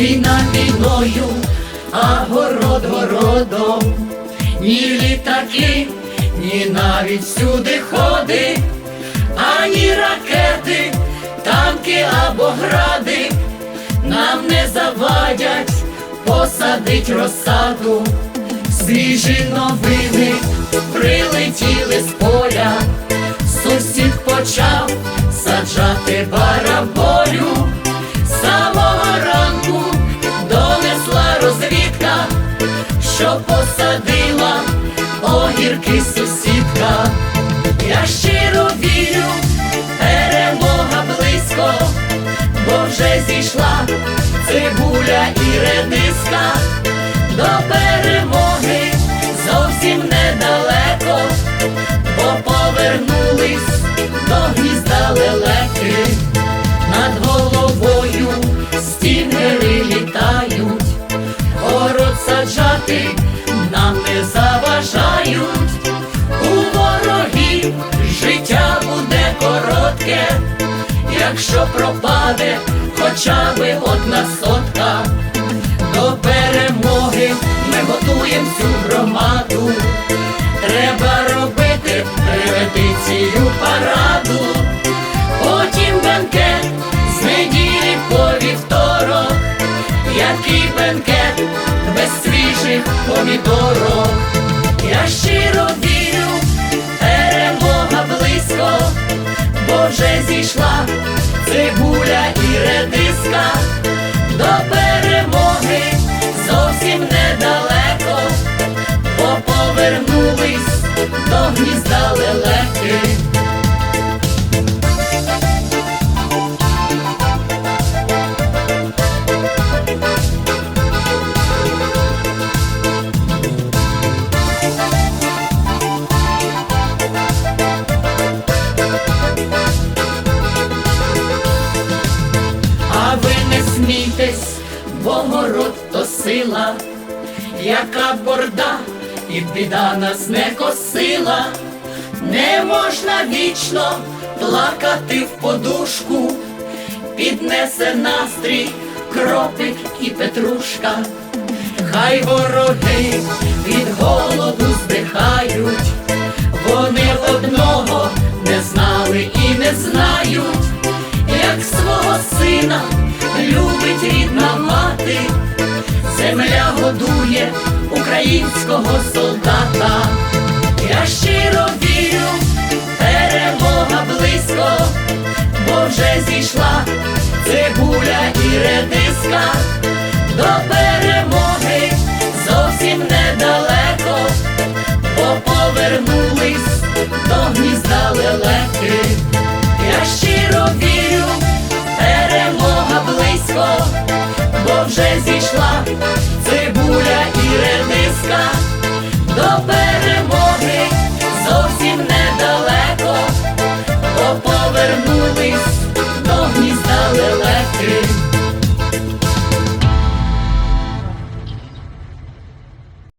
весною, а город городом, ні літаки, ні навіть сюди ходи, ані ракети, танки або гради. Нам не завадять посадить розсаду, свіжі новини прилетіли з поля, сусід почав саджати бараболю, огірки сусідка. Я щиро вірю, перемога близько, бо вже зійшла цибуля і редиска до перемоги зовсім недалеко, бо повернулись до гнізда лелеки, якщо пропаде хоча би одна сотка, до перемоги ми готуємо всю громаду. Треба робити репетицію параду, потім бенкет з неділі по вівторок, який бенкет без свіжих помідорок. Я щиро вже зійшла цибуля і редиска до перемоги зовсім недалеко, бо повернулись до гнізда лелеки. Смійтесь, бо город то сила, яка борда і біда нас не косила, не можна вічно плакати в подушку, піднесе настрій кропик і петрушка, хай вороги від голоду здихають, вони одного не знали і не знають як свого сина любить рідна мати, земля годує українського солдата. До перемоги.